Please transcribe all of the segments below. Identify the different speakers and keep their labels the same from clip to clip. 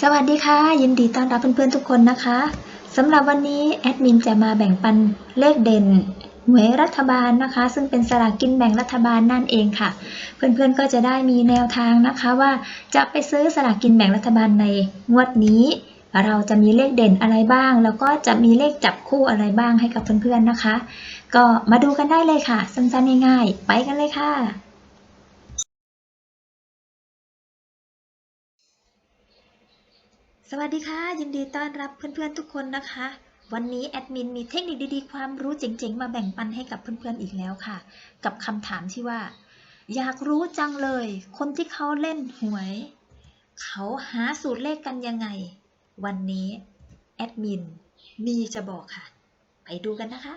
Speaker 1: สวัสดีค่ะ ยินดีต้อนรับเพื่อนๆทุกคนนะคะสำหรับวันนี้แอดมินจะมาแบ่งปันเลขเด่นหวยรัฐบาลนะคะ ซึ่งเป็นสลากกินแบ่งรัฐบาลนั่นเองค่ะ เพื่อนๆก็จะได้มีแนวทางนะคะว่าจะไปซื้อสลากกินแบ่งรัฐบาลในงวดนี้ เราจะมีเลขเด่นอะไรบ้าง แล้วก็จะมีเลขจับคู่อะไรบ้างให้กับเพื่อนๆนะคะ ก็มาดูกันได้เลยค่ะ สั้นๆง่ายๆไปกันเลยค่ะ สวัสดีค่ะ ยินดีต้อนรับเพื่อนๆทุกคนนะคะ วันนี้แอดมินมีเทคนิคดีๆ ความรู้เจ๋งๆ มาแบ่งปันให้กับเพื่อนๆอีกแล้วค่ะ กับคำถามที่ว่า อยากรู้จังเลย คนที่เขาเล่นหวย เขาหาสูตรเลขกันยังไง วันนี้แอดมินมีจะบอกค่ะ ไปดูกันนะคะ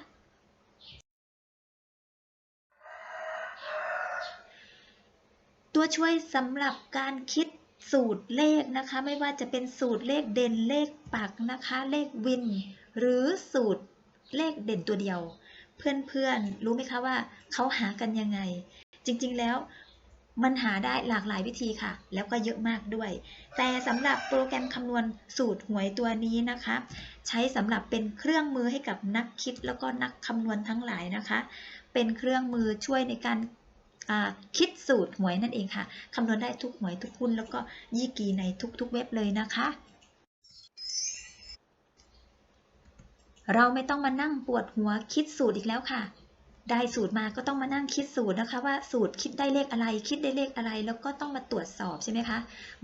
Speaker 1: ตัวช่วยสำหรับการคิด สูตรเลขนะคะ ไม่ว่าจะเป็นสูตรเลขเด่นเลขปักนะคะ เลขวิน หรือสูตรเลขเด่นตัวเดียว เพื่อนๆรู้ไหมคะว่าเขาหากันยังไง จริงๆแล้วมันหาได้หลากหลายวิธีค่ะ แล้วก็เยอะมากด้วย แต่สำหรับโปรแกรมคำนวณสูตรหวยตัวนี้นะคะ ใช้สำหรับเป็นเครื่องมือให้กับนักคิดแล้วก็นักคำนวณทั้งหลายนะคะ เป็นเครื่องมือช่วยในการ คิดสูตรหวยนั่นเองค่ะคำนวณได้ทุกหวยทุกหุ้นแล้วก็ยี่กีในทุกๆเว็บเลยนะคะ เราไม่ต้องมานั่งปวดหัวคิดสูตรอีกแล้วค่ะ ได้สูตรมาก็ต้องมานั่งคิดสูตรนะคะ ว่าสูตรคิดได้เลขอะไร คิดได้เลขอะไร แล้วก็ต้องมาตรวจสอบใช่ไหมคะ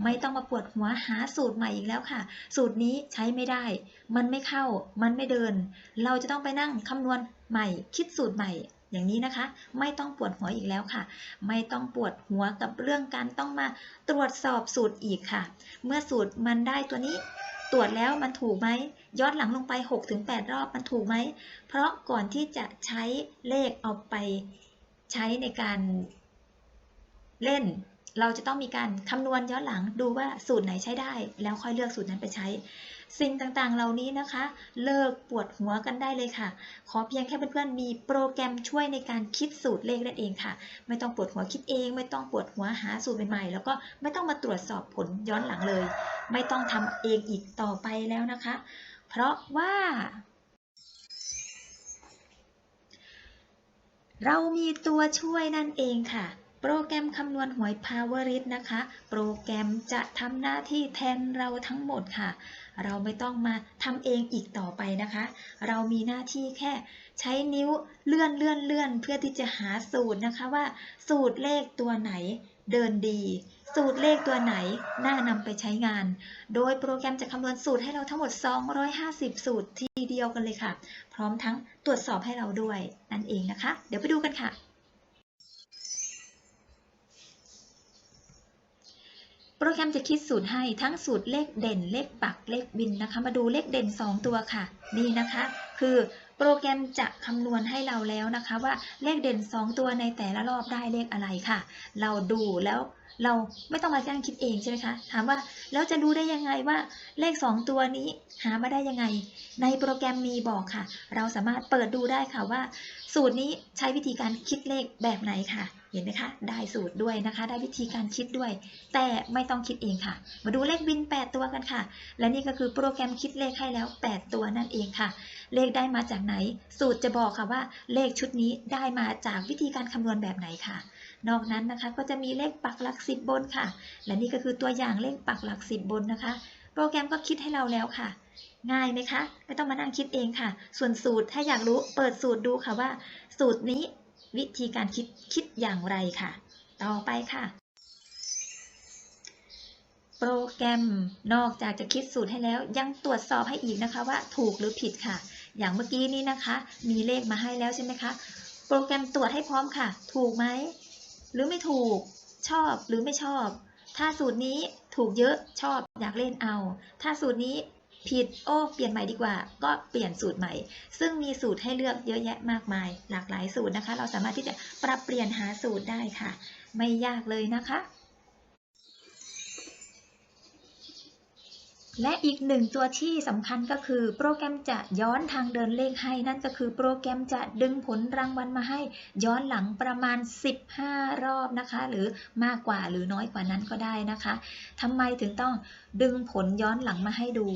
Speaker 1: ไม่ต้องมาปวดหัวหาสูตรใหม่อีกแล้วค่ะ สูตรนี้ใช้ไม่ได้ มันไม่เข้า มันไม่เดิน เราจะต้องไปนั่งคำนวณใหม่ คิดสูตรใหม่ อย่างนี้นะคะ ไม่ต้องปวดหัวอีกแล้วค่ะ ไม่ต้องปวดหัวกับเรื่องการต้องมาตรวจสอบสูตรอีกค่ะ เมื่อสูตรมันได้ตัวนี้ ตรวจแล้วมันถูกไหมย้อนหลังลงไป 6-8 รอบมันถูกไหม เพราะก่อนที่จะใช้เลขเอาไปใช้ในการเล่น เราจะต้องมีการคำนวณย้อนหลังดูว่าสูตรไหนใช้ได้ แล้วค่อยเลือกสูตรนั้นไปใช้ สิ่งต่างๆ เหล่านี้นะคะ เลิกปวดหัวกันได้เลยค่ะ ขอเพียงแค่เพื่อนๆมีโปรแกรมช่วยในการคิดสูตรเลขนั่นเองค่ะ ไม่ต้องปวดหัวคิดเอง ไม่ต้องปวดหัวหาสูตรใหม่ๆ แล้วก็ไม่ต้องมาตรวจสอบผลย้อนหลังเลย ไม่ต้องทำเองอีกต่อไปแล้วนะคะ เพราะว่าเรามีตัวช่วยนั่นเองค่ะ โปรแกรมคำนวณหวย Powerit นะคะ โปรแกรมจะทำหน้าที่แทนเราทั้งหมดค่ะ เราไม่ต้องมาทำเองอีกต่อไปนะคะ เรามีหน้าที่แค่ใช้นิ้วเลื่อนเลื่อนเลื่อนเพื่อที่จะหาสูตรนะคะว่า สูตรเลขตัวไหนเดินดี สูตรเลขตัวไหนน่านำไปใช้งาน โดยโปรแกรมจะคำนวณสูตรให้เราทั้งหมด 250 สูตรทีเดียวกันเลยค่ะ พร้อมทั้งตรวจสอบให้เราด้วยนั่นเองนะคะ เดี๋ยวไปดูกันค่ะ โปรแกรมจะคิดสูตรให้ทั้งสูตรเลขเด่น เลขปักเลขบินนะคะ มาดูเลขเด่น 2 ตัวค่ะ นี่นะคะ คือโปรแกรมจะคำนวณให้เราแล้วนะคะ ว่าเลขเด่น 2 ตัวในแต่ละรอบได้เลขอะไรค่ะ เราดูแล้วเราไม่ต้องมาจ้างคิดเองใช่ไหมคะ ถามว่าแล้วจะรู้ได้ยังไงว่าเลข 2 ตัวนี้หามาได้ยังไง ในโปรแกรมมีบอกค่ะ เราสามารถเปิดดูได้ค่ะว่า สูตรนี้ใช้วิธีการคิดเลขแบบไหนค่ะ เห็นไหมคะ ได้สูตรด้วยนะคะ ได้วิธีการคิดด้วย แต่ไม่ต้องคิดเองค่ะ มาดูเลขบิน 8 ตัวกันค่ะ และนี่ก็คือโปรแกรมคิดเลขให้แล้ว 8 ตัวนั่นเองค่ะ เลขได้มาจากไหน สูตรจะบอกค่ะว่า เลขชุดนี้ได้มาจากวิธีการคำนวณแบบไหนค่ะ นอกนั้นนะคะก็จะมีเลขปักหลักสิบบนค่ะ และนี่ก็คือตัวอย่างเลขปักหลักสิบบนนะคะ โปรแกรมก็คิดให้เราแล้วค่ะง่ายไหมคะ ไม่ต้องมานั่งคิดเองค่ะ ส่วนสูตรถ้าอยากรู้เปิดสูตรดูค่ะว่า สูตรนี้ วิธีการคิดคิดอย่างไรค่ะ ต่อไปค่ะ โปรแกรมนอกจากจะคิดสูตรให้แล้วยังตรวจสอบให้อีกนะคะว่าถูกหรือผิดค่ะ อย่างเมื่อกี้นี้นะคะ มีเลขมาให้แล้วใช่ไหมคะโปรแกรมตรวจให้พร้อมค่ะ ถูกไหม หรือไม่ถูก ชอบหรือไม่ชอบ ถ้าสูตรนี้ถูกเยอะชอบอยากเล่นเอา ถ้าสูตรนี้ ผิด โอ้ เปลี่ยนใหม่ดีกว่า ก็เปลี่ยนสูตรใหม่ ซึ่งมีสูตรให้เลือกเยอะแยะมากมาย หลากหลายสูตรนะคะ เราสามารถที่จะปรับเปลี่ยนหาสูตรได้ค่ะ ไม่ยากเลยนะคะ และอีกหนึ่งตัวที่สำคัญก็คือ โปรแกรมจะย้อนทางเดินเลขให้ นั่นก็คือโปรแกรมจะดึงผลรางวัลมาให้ ย้อนหลังประมาณ 15 รอบนะคะ หรือมากกว่าหรือน้อยกว่านั้นก็ได้นะคะทำไมถึงต้องดึงผลย้อนหลังมาให้ดู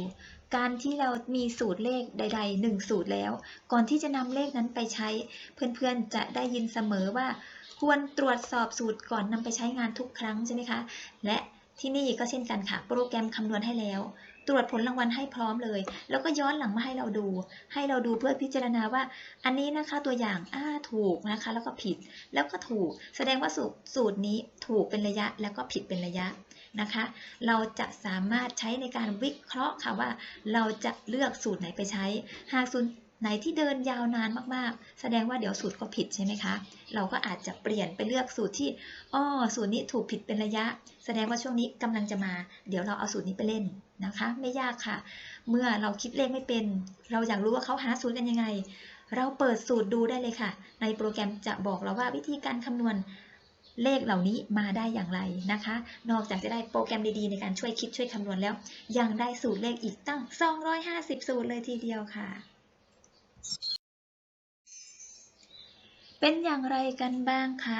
Speaker 1: การที่เรามีสูตรเลขใดๆหนึ่งสูตรแล้ว ก่อนที่จะนำเลขนั้นไปใช้ เพื่อนๆจะได้ยินเสมอว่า ควรตรวจสอบสูตรก่อนนำไปใช้งานทุกครั้งใช่ไหมคะ และที่นี่ก็เช่นกันค่ะ โปรแกรมคำนวณให้แล้ว ตรวจผลรางวัลให้พร้อมเลย แล้วก็ย้อนหลังมาให้เราดู ให้เราดูเพื่อพิจารณาว่า อันนี้นะคะตัวอย่างอ้าถูกนะคะ แล้วก็ผิดแล้วก็ถูก แสดงว่าสูตรสูตรนี้ถูกเป็นระยะแล้วก็ผิดเป็นระยะนะคะ เราจะสามารถใช้ในการวิเคราะห์ค่ะว่า เราจะเลือกสูตรไหนไปใช้ หากสูตรไหนที่เดินยาวนานมากๆ แสดงว่าเดี๋ยวสูตรก็ผิดใช่ไหมคะ เราก็อาจจะเปลี่ยนไปเลือกสูตรที่อ้อสูตรนี้ถูกผิดเป็นระยะ แสดงว่าช่วงนี้กำลังจะมา เดี๋ยวเราเอาสูตรนี้ไปเล่น นะคะ ไม่ยากค่ะ เมื่อเราคิดเลขไม่เป็น เราอยากรู้ว่าเขาหาสูตรกันยังไง เราเปิดสูตรดูได้เลยค่ะ ในโปรแกรมจะบอกเราว่าวิธีการคำนวณเลขเหล่านี้มาได้อย่างไรนะคะ นอกจากจะได้โปรแกรมดีๆ ในการช่วยคิดช่วยคำนวณแล้ว ยังได้สูตรเลขอีกตั้ง 250 สูตรเลยทีเดียวค่ะ เป็นอย่างไรกันบ้างคะ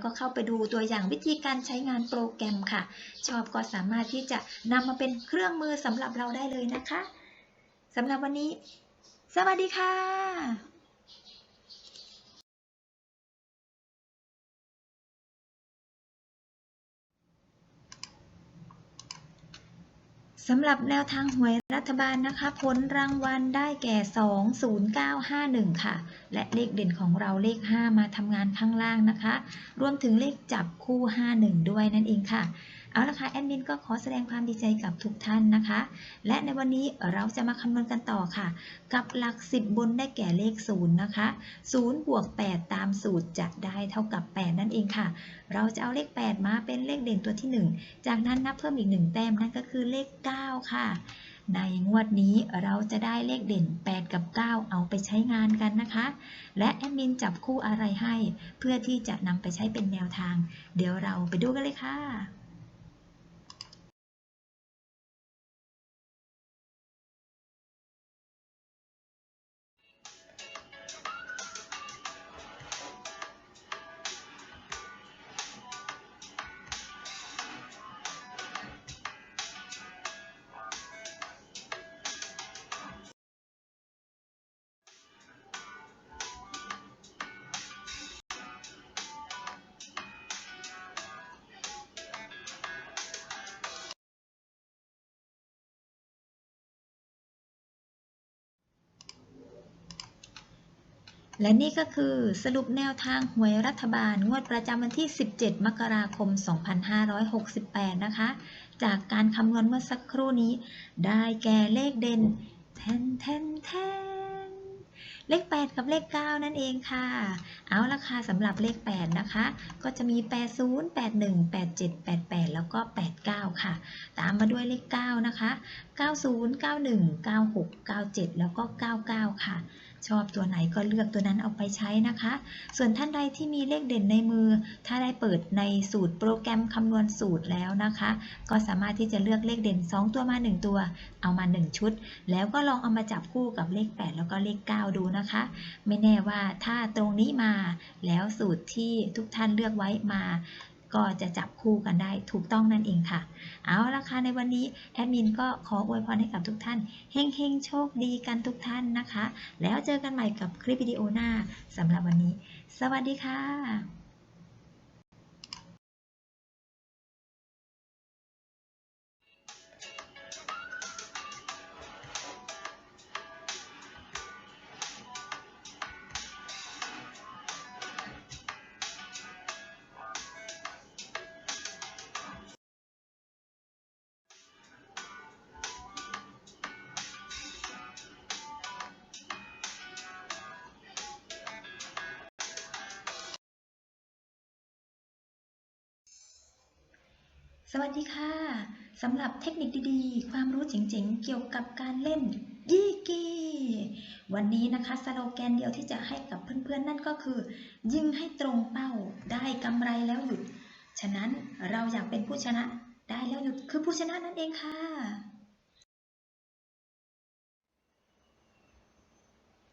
Speaker 1: ก็เข้าไปดูตัวอย่างวิธีการใช้งานโปรแกรมค่ะ ชอบก็สามารถที่จะนำมาเป็นเครื่องมือสำหรับเราได้เลยนะคะสำหรับวันนี้ สวัสดีค่ะ สำหรับแนวทางหวยรัฐบาลนะคะ ผลรางวัลได้แก่ 20951 ค่ะ และเลขเด่นของเราเลข 5 มาทำงานข้างล่างนะคะ รวมถึงเลขจับคู่ 51 ด้วยนั่นเองค่ะ เอาละค่ะแอดมินก็ขอแสดงความดีใจกับทุกท่านนะคะ และในวันนี้เราจะมาคำนวณกันต่อค่ะ กับหลัก 10 บนได้แก่เลข 0 นะคะ 0 บวก 8 ตามสูตรจะได้เท่ากับ 8 นั่นเองค่ะ เราจะเอาเลข 8 มาเป็นเลขเด่นตัวที่ 1 จากนั้นนับเพิ่มอีก 1 แต้มนั่นก็คือเลข 9 ค่ะ ในงวดนี้เราจะได้เลขเด่น 8 กับ 9 เอาไปใช้งานกันนะคะ และแอดมินจับคู่อะไรให้ เพื่อที่จะนำไปใช้เป็นแนวทาง เดี๋ยวเราไปดูกันเลยค่ะ และนี่ก็คือสรุปแนวทางหวยรัฐบาล งวดประจำวันที่ 17 มกราคม 2568 นะคะ จากการคำนวณเมื่อสักครู่นี้ ได้แก่เลขเด่นแทนแทนแทนเลข 8 กับเลข 9 นั่นเองค่ะ เอาละค่ะสำหรับเลข 8 นะคะ ก็จะมี 80 81 87 88 แล้วก็ 89 ค่ะ ตามมาด้วยเลข 9 นะคะ 90 91 96 97 แล้วก็ 99 ค่ะ ชอบตัวไหนก็เลือกตัวนั้นเอาไปใช้นะคะ ส่วนท่านใดที่มีเลขเด่นในมือ ถ้าได้เปิดในสูตรโปรแกรมคำนวณสูตรแล้วนะคะ ก็สามารถที่จะเลือกเลขเด่น 2 ตัวมา 1 ตัว เอามา 1 ชุด แล้วก็ลองเอามาจับคู่กับเลข 8 แล้วก็เลข 9 ดูนะคะ ไม่แน่ว่าถ้าตรงนี้มาแล้วสูตรที่ทุกท่านเลือกไว้มา ก็จะจับคู่กันได้ถูกต้องนั่นเองค่ะ เอาละค่ะในวันนี้แอดมินก็ขออวยพรให้กับทุกท่านเฮงๆ โชคดีกันทุกท่านนะคะ แล้วเจอกันใหม่กับคลิปวิดีโอหน้าสำหรับวันนี้ สวัสดีค่ะ นิคดีๆ ความรู้เจ๋งๆ เกี่ยวกับการเล่นยี่กีวันนี้นะคะสโลแกนเดียวที่จะให้กับเพื่อนๆ นั่นก็คือ ยิงให้ตรงเป้าได้กำไรแล้วหยุด ฉะนั้นเราอยากเป็นผู้ชนะได้แล้วหยุดคือผู้ชนะนั่นเองค่ะ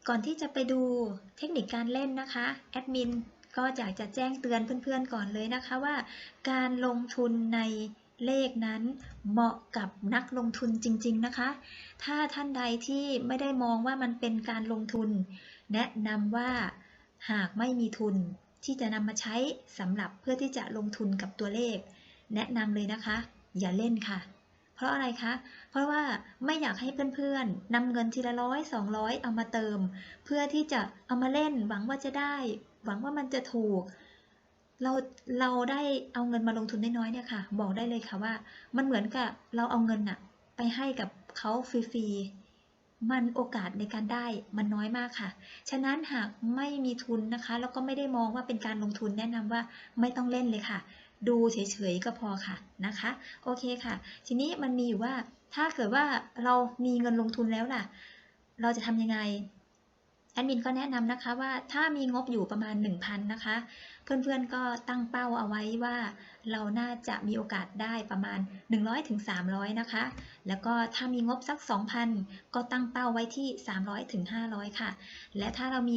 Speaker 1: ก่อนที่จะไปดูเทคนิคการเล่นนะคะแอดมินก็อยากจะแจ้งเตือนเพื่อนๆก่อนเลยนะคะว่า การลงทุนใน เลขนั้นเหมาะกับนักลงทุนจริง ๆ นะคะ ถ้าท่านใดที่ไม่ได้มองว่ามันเป็นการลงทุน แนะนำว่าหากไม่มีทุนที่จะนำมาใช้สำหรับเพื่อที่จะลงทุนกับตัวเลข แนะนำเลยนะคะ อย่าเล่นค่ะ เพราะอะไรคะ เพราะว่าไม่อยากให้เพื่อนๆนำเงินทีละร้อยสองร้อยเอามาเติม เพื่อที่จะเอามาเล่นหวังว่าจะได้ หวังว่ามันจะถูก เราเราได้เอาเงินมาลงทุนน้อยๆเนี่ยค่ะ บอกได้เลยค่ะว่า มันเหมือนกับเราเอาเงินอะไปให้กับเขาฟรีๆมันโอกาสในการได้มันน้อยมากค่ะ ฉะนั้นหากไม่มีทุนนะคะ แล้วก็ไม่ได้มองว่าเป็นการลงทุนแนะนำว่าไม่ต้องเล่นเลยค่ะ ดูเฉยๆก็พอค่ะนะคะ โอเคค่ะ ทีนี้มันมีอยู่ว่าถ้าเกิดว่าเรามีเงินลงทุนแล้วล่ะ เราจะทำยังไง แอดมินก็แนะนำนะคะว่าถ้ามีงบอยู่ประมาณ 1,000 นะคะ เพื่อนๆก็ตั้งเป้าเอาไว้ว่า เราน่าจะมีโอกาสได้ประมาณ 100ถึงนะคะ แล้วก็ถ้ามีงบสัก 2,000 ก็ตั้งเป้าไว้ที่ 300ถึง500 ค่ะ และถ้าเรามี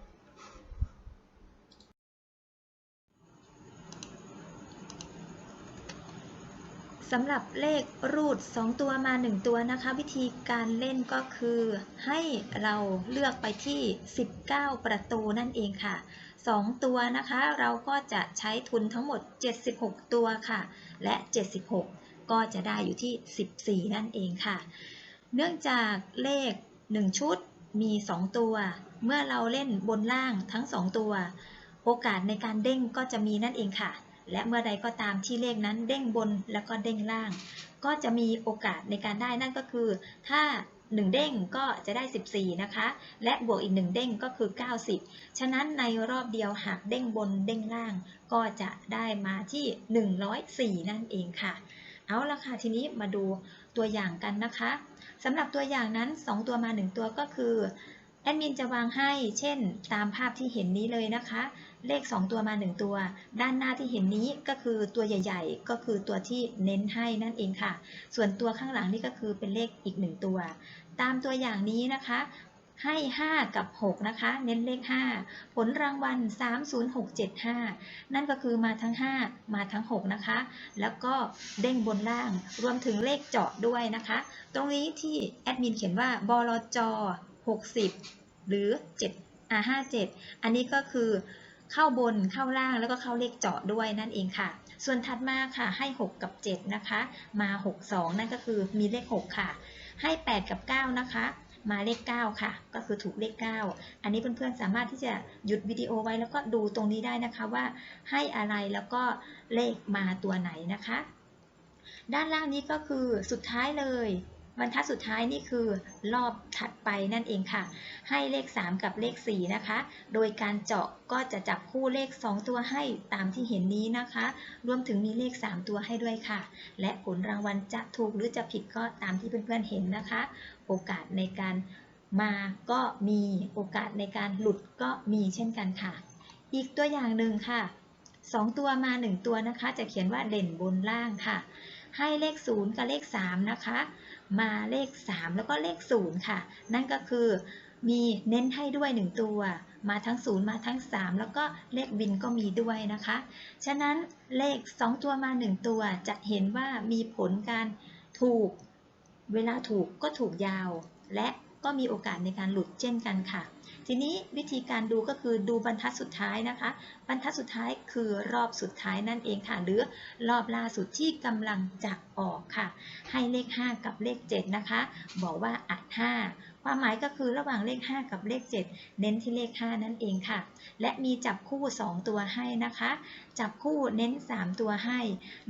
Speaker 1: สำหรับเลขรูด 2 ตัวมา 1 ตัวนะคะ วิธีการเล่นก็คือให้เราเลือกไปที่ 19 ประตูนั่นเองค่ะ 2 ตัวนะคะ เราก็จะใช้ทุนทั้งหมด 76 ตัวค่ะ และ 76 ก็จะได้อยู่ที่ 14 นั่นเองค่ะ เนื่องจากเลข 1 ชุดมี 2 ตัว เมื่อเราเล่นบนล่างทั้ง 2 ตัว โอกาสในการเด้งก็จะมีนั่นเองค่ะ และเมื่อใดก็ตามที่เลขนั้นเด้งบนแล้วก็เด้งล่าง ก็จะมีโอกาสในการได้นั่นก็คือ ถ้า 1 เด้งก็จะได้ 14 นะคะ และบวกอีก 1 เด้งก็คือ 90 ฉะนั้นในรอบเดียวหากเด้งบนเด้งล่าง ก็จะได้มาที่ 104 นั่นเองค่ะ เอาละค่ะทีนี้มาดูตัวอย่างกันนะคะสำหรับตัวอย่างนั้น 2 ตัวมา 1 ตัวก็คือ แอดมินจะวางให้ เช่น ตามภาพที่เห็นนี้เลยนะคะ เลข 2 ตัวมา 1 ตัว ด้านหน้าที่เห็นนี้ก็คือตัวใหญ่ ๆ ก็คือตัวที่เน้นให้นั่นเองค่ะ ส่วนตัวข้างหลังนี่ก็คือเป็นเลขอีก 1 ตัว ตามตัวอย่างนี้นะคะให้ 5 กับ 6 นะคะ เน้นเลข 5 ผลรางวัล 30675 นั่นก็คือมาทั้ง 5 มาทั้ง 6 นะคะ แล้วก็เด้งบนล่าง รวมถึงเลขเจาะด้วยนะคะ ตรงนี้ที่แอดมินเขียนว่าบลจ 60 หรือ7อ่า57 อันนี้ก็คือเข้าบนเข้าล่างแล้วก็เข้าเลขเจาะด้วยนั่นเองค่ะ ส่วนถัดมาค่ะให้ 6 กับ 7 นะคะ มา 62 นั่นก็คือมีเลข 6 ค่ะ ให้ 8 กับ 9 นะคะมาเลข 9 ค่ะ ก็คือถูกเลข 9 อันนี้เพื่อนๆสามารถที่จะหยุดวิดีโอไว้แล้วก็ดูตรงนี้ได้นะคะว่าให้อะไรแล้วก็เลขมาตัวไหนนะคะ ด้านล่างนี้ก็คือสุดท้ายเลย บรรทัดสุดท้ายนี่คือรอบถัดไปนั่นเองค่ะ ให้เลข 3 กับเลข 4 นะคะ โดยการเจาะก็จะจับคู่เลข 2 ตัวให้ตามที่เห็นนี้นะคะ รวมถึงมีเลข 3 ตัวให้ด้วยค่ะ และผลรางวัลจะถูกหรือจะผิดก็ตามที่เพื่อนๆเห็นนะคะ โอกาสในการมาก็มีโอกาสในการหลุดก็มีเช่นกันค่ะ อีกตัวอย่างหนึ่งค่ะ 2 ตัวมา 1 ตัวนะคะ จะเขียนว่าเด่นบนล่างค่ะ ให้เลข 0 กับเลข 3 นะคะ มาเลข 3 แล้วก็เลข 0 ค่ะ นั่นก็คือมีเน้นให้ด้วย 1 ตัว มาทั้ง 0 มาทั้ง 3 แล้วก็เลขวินก็มีด้วยนะคะ ฉะนั้นเลข 2 ตัวมา 1 ตัวจะเห็นว่ามีผลการถูก เวลาถูกก็ถูกยาว และก็มีโอกาสในการหลุดเช่นกันค่ะ ทีนี้วิธีการดูก็คือดูบรรทัดสุดท้ายนะคะ บรรทัดสุดท้ายคือรอบสุดท้ายนั่นเองค่ะ หรือรอบล่าสุดที่กำลังจะออกค่ะ ให้เลข 5 กับเลข 7 นะคะ บอกว่าอัด5ความหมายก็คือระหว่างเลข 5 กับเลข 7 เน้นที่เลข 5 นั่นเองค่ะ และมีจับคู่ 2 ตัวให้นะคะ จับคู่เน้น 3 ตัวให้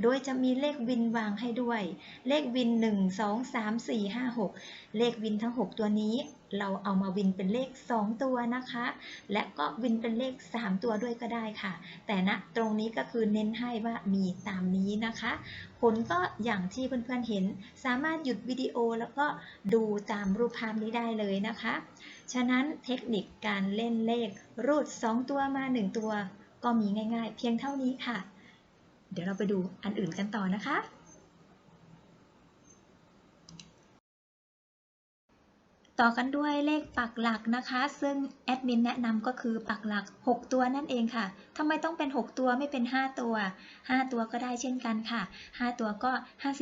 Speaker 1: โดยจะมีเลขวินวางให้ด้วย เลขวิน 1 2 3 4 5 6 เลขวินทั้ง 6 ตัวนี้ เราเอามาวินเป็นเลข 2 ตัวนะคะ และก็วินเป็นเลข 3 ตัวด้วยก็ได้ค่ะ แต่ณตรงนี้ก็คือเน้นให้ว่ามีตามนี้นะคะ ผลก็อย่างที่เพื่อนๆเห็น สามารถหยุดวิดีโอแล้วก็ดูตามรูปภาพนี้ได้เลยนะคะ ฉะนั้นเทคนิคการเล่นเลขรูด 2 ตัวมา 1 ตัว ก็มีง่าย ๆ เพียงเท่านี้ค่ะ เดี๋ยวเราไปดูอันอื่นกันต่อนะคะ ต่อกันด้วยเลขปักหลักนะคะ ซึ่งแอดมินแนะนำก็คือปักหลัก 6 ตัวนั่นเองค่ะทำไมต้องเป็น 6 ตัวไม่เป็น 5 ตัว 5 ตัวก็ได้เช่นกันค่ะ 5 ตัวก็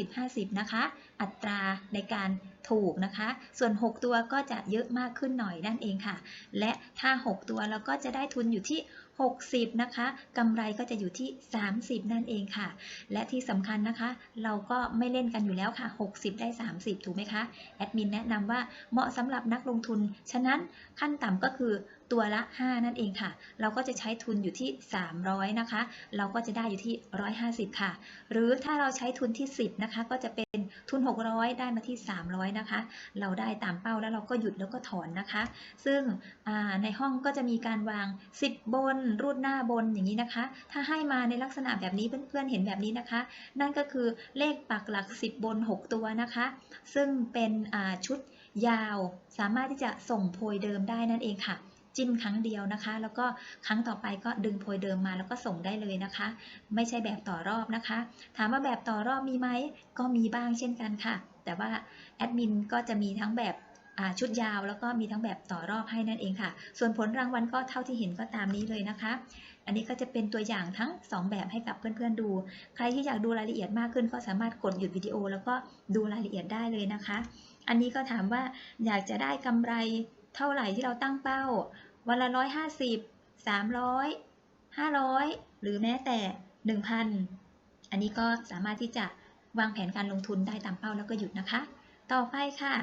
Speaker 1: 50-50 นะคะ อัตราในการถูกนะคะ ส่วน 6 ตัวก็จะเยอะมากขึ้นหน่อยนั่นเองค่ะ และถ้า 6 ตัวเราก็จะได้ทุนอยู่ที่ 60 นะคะกำไรก็จะอยู่ที่ 30 นั่นเองค่ะ และที่สำคัญนะคะ เราก็ไม่เล่นกันอยู่แล้วค่ะ 60 ได้ 30 ถูกไหมคะ แอดมินแนะนำว่าเหมาะสำหรับนักลงทุน ฉะนั้นขั้นต่ำก็คือตัวละ 5 นั่นเองค่ะ เราก็จะใช้ทุนอยู่ที่ 300 นะคะ เราก็จะได้อยู่ที่ 150 ค่ะ หรือถ้าเราใช้ทุนที่ 10 นะคะ ก็จะเป็นทุน 600 ได้มาที่ 300 นะคะ เราได้ตามเป้าแล้วเราก็หยุดแล้วก็ถอนนะคะ ซึ่งในห้องก็จะมีการวาง 10 บนรูดหน้าบนอย่างนี้นะคะ ถ้าให้มาในลักษณะแบบนี้เพื่อนๆเห็นแบบนี้นะคะ นั่นก็คือเลขปักหลัก 10 บน 6 ตัวนะคะ ซึ่งเป็นชุดยาว สามารถที่จะส่งโพยเดิมได้นั่นเองค่ะ จิ้มครั้งเดียวนะคะ แล้วก็ครั้งต่อไปก็ดึงโพยเดิมมาแล้วก็ส่งได้เลยนะคะ ไม่ใช่แบบต่อรอบนะคะ ถามว่าแบบต่อรอบมีไหมก็มีบ้างเช่นกันค่ะ แต่ว่าแอดมินก็จะมีทั้งแบบ ชุดยาวแล้วก็มีทั้งแบบต่อรอบให้นั่นเองค่ะ ส่วนผลรางวัลก็เท่าที่เห็นก็ตามนี้เลยนะคะ อันนี้ก็จะเป็นตัวอย่างทั้ง 2 แบบให้กับเพื่อนๆดู ใครที่อยากดูรายละเอียดมากขึ้น ก็สามารถกดหยุดวิดีโอ แล้วก็ดูรายละเอียดได้เลยนะคะ อันนี้ก็ถามว่าอยากจะได้กำไรเท่าไหร่ที่เราตั้งเป้า วันละร้อยห้าสิบสามร้อยห้าร้อยหรือแม้แต่หนึ่งพันอันนี้ก็สามารถที่จะวางแผนการลงทุนได้ตามเป้าแล้วก็หยุดนะคะ ต่อไปค่ะ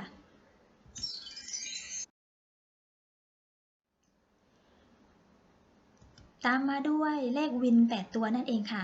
Speaker 1: ตามมาด้วยเลขวิน 8 ตัวนั่นเองค่ะ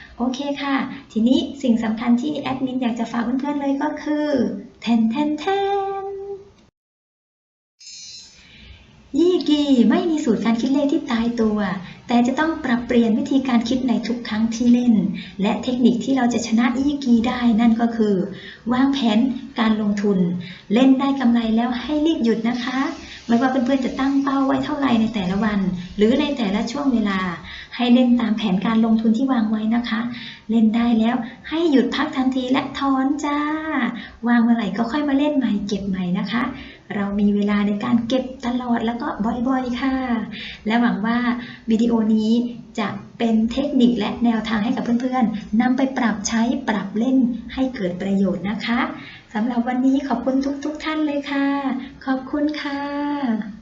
Speaker 1: โอเคค่ะ ทีนี้สิ่งสำคัญที่แอดมินอยากจะฝากเพื่อนๆเลยก็คือแทนแทนแทนยี่กีไม่มีสูตรการคิดเลขที่ตายตัว แต่จะต้องปรับเปลี่ยนวิธีการคิดในทุกครั้งที่เล่น และเทคนิคที่เราจะชนะยี่กีได้นั่นก็คือ วางแผนการลงทุน เล่นได้กำไรแล้วให้รีบหยุดนะคะ ไม่ว่าเพื่อนๆจะตั้งเป้าไว้เท่าไหร่ในแต่ละวัน หรือในแต่ละช่วงเวลา ให้เล่นตามแผนการลงทุนที่วางไว้นะคะ เล่นได้แล้วให้หยุดพักทันทีและถอนจ้า วางเมื่อไหร่ก็ค่อยมาเล่นใหม่เก็บใหม่นะคะ เรามีเวลาในการเก็บตลอดแล้วก็บ่อยๆค่ะ และหวังว่าวิดีโอนี้จะเป็นเทคนิคและแนวทางให้กับเพื่อนๆนำไปปรับใช้ปรับเล่นให้เกิดประโยชน์นะคะสำหรับวันนี้ขอบคุณทุกๆท่านเลยค่ะ ขอบคุณค่ะ